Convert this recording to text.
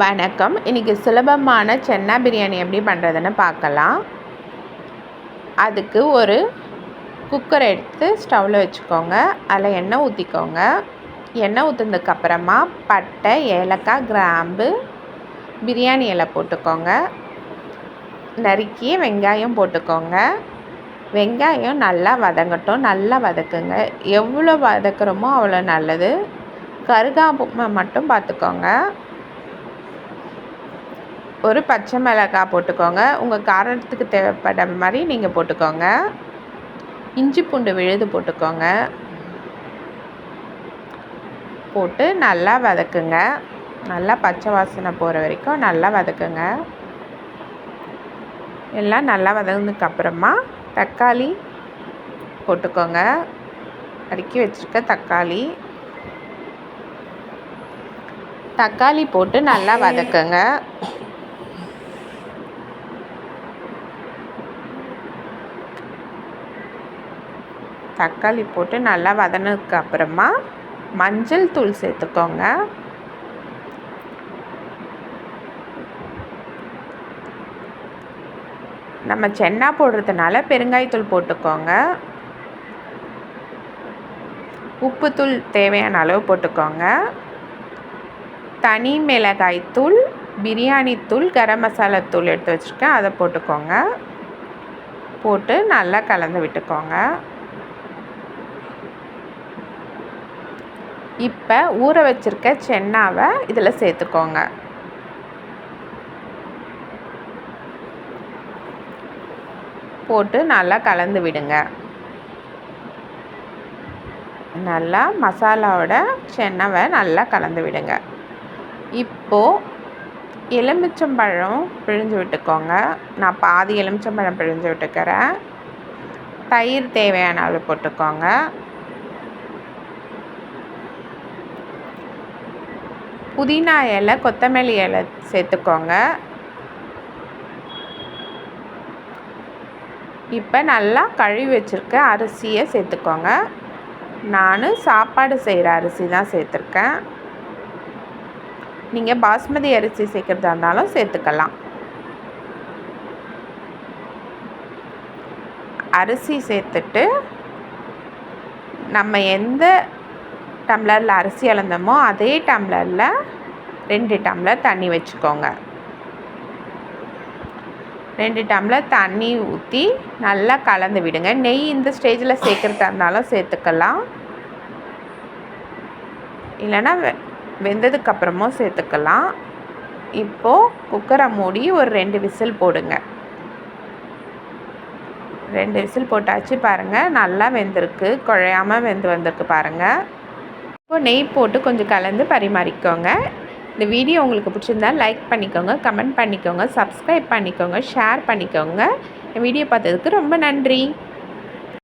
வணக்கம். இன்றைக்கி சுலபமான சென்னா பிரியாணி எப்படி பண்ணுறதுன்னு பார்க்கலாம். அதுக்கு ஒரு குக்கர் எடுத்து ஸ்டவ்வில் வச்சுக்கோங்க. அதில் எண்ணெய் ஊற்றிக்கோங்க எண்ணெய் ஊற்றுனதுக்கப்புறமா பட்டை ஏலக்காய் கிராம்பு பிரியாணி இலை போட்டுக்கோங்க. நறுக்கிய வெங்காயம் போட்டுக்கோங்க. வெங்காயம் நல்லா வதங்கட்டும். நல்லா வதக்குங்க. எவ்வளோ வதக்குறோமோ அவ்வளோ நல்லது. கருகாமல் மட்டும் பார்த்துக்கோங்க. ஒரு பச்சை மிளகாய் போட்டுக்கோங்க. உங்கள் காரத்துக்கு தேவைப்பட மாதிரி நீங்கள் போட்டுக்கோங்க. இஞ்சி பூண்டு விழுது போட்டுக்கோங்க. போட்டு நல்லா வதக்குங்க. நல்லா பச்சை வாசனை போகிற வரைக்கும் நல்லா வதக்குங்க. எல்லாம் நல்லா வதங்கினதுக்கப்புறமா தக்காளி போட்டுக்கோங்க. அடுக்கி வச்சுருக்க தக்காளி. தக்காளி போட்டு நல்லா வதக்குங்க. தக்காளி போட்டு நல்லா வதனதுக்கு அப்புறமா மஞ்சள் தூள் சேர்த்துக்கோங்க. நம்ம சென்னா போடுறதுனால பெருங்காயத்தூள் போட்டுக்கோங்க. உப்புத்தூள் தேவையான அளவு போட்டுக்கோங்க. தனி மிளகாய் தூள் பிரியாணி தூள் கரம் மசாலா தூள் எடுத்து வச்சுருக்கேன். அதை போட்டுக்கோங்க. போட்டு நல்லா கலந்து விட்டுக்கோங்க. இப்போ ஊற வச்சுருக்க சென்னாவை இதில் சேர்த்துக்கோங்க. போட்டு நல்லா கலந்து விடுங்க. நல்லா மசாலாவோட சென்னவை நல்லா கலந்து விடுங்க. இப்போது எலுமிச்சம்பழம் பிழிஞ்சு விட்டுக்கோங்க. நான் பாதி எலுமிச்சம்பழம் பிழிஞ்சு விட்டுக்கிறேன். தயிர் தேவையான அளவு போட்டுக்கோங்க. புதினா இலை கொத்தமல்லி இலை சேர்த்துக்கோங்க. இப்போ நல்லா கழுவி வச்சுருக்க அரிசியை சேர்த்துக்கோங்க. நான் சாப்பாடு செய்கிற அரிசி தான் சேர்த்துருக்கேன். நீங்கள் பாஸ்மதி அரிசி சேர்க்குறதா இருந்தாலும் சேர்த்துக்கலாம். அரிசி சேர்த்துட்டு நம்ம எந்த டம்ளரில் அரிசி அளந்தோமோ அதே டம்ளரில் ரெண்டு டம்ளர் தண்ணி வச்சுக்கோங்க. ரெண்டு டம்ளர் தண்ணி ஊற்றி நல்லா கலந்து விடுங்க. நெய் இந்த ஸ்டேஜில் சேர்க்குறதா இருந்தாலும் சேர்த்துக்கலாம். இல்லைன்னா வெ வெந்ததுக்கப்புறமும் சேர்த்துக்கலாம். இப்போது குக்கரை மூடி ஒரு ரெண்டு விசில் போடுங்க. ரெண்டு விசில் போட்டாச்சு பாருங்கள் நல்லா வெந்திருக்கு. குழையாமல் வெந்து வந்திருக்கு பாருங்கள் இப்போ நெய் போட்டு கொஞ்சம் கலந்து பரிமாறிக்கோங்க. இந்த வீடியோ உங்களுக்கு பிடிச்சிருந்தா லைக் பண்ணிக்கோங்க கமெண்ட் பண்ணிக்கோங்க சப்ஸ்கிரைப் பண்ணிக்கோங்க ஷேர் பண்ணிக்கோங்க. வீடியோ பார்த்ததுக்கு ரொம்ப நன்றி.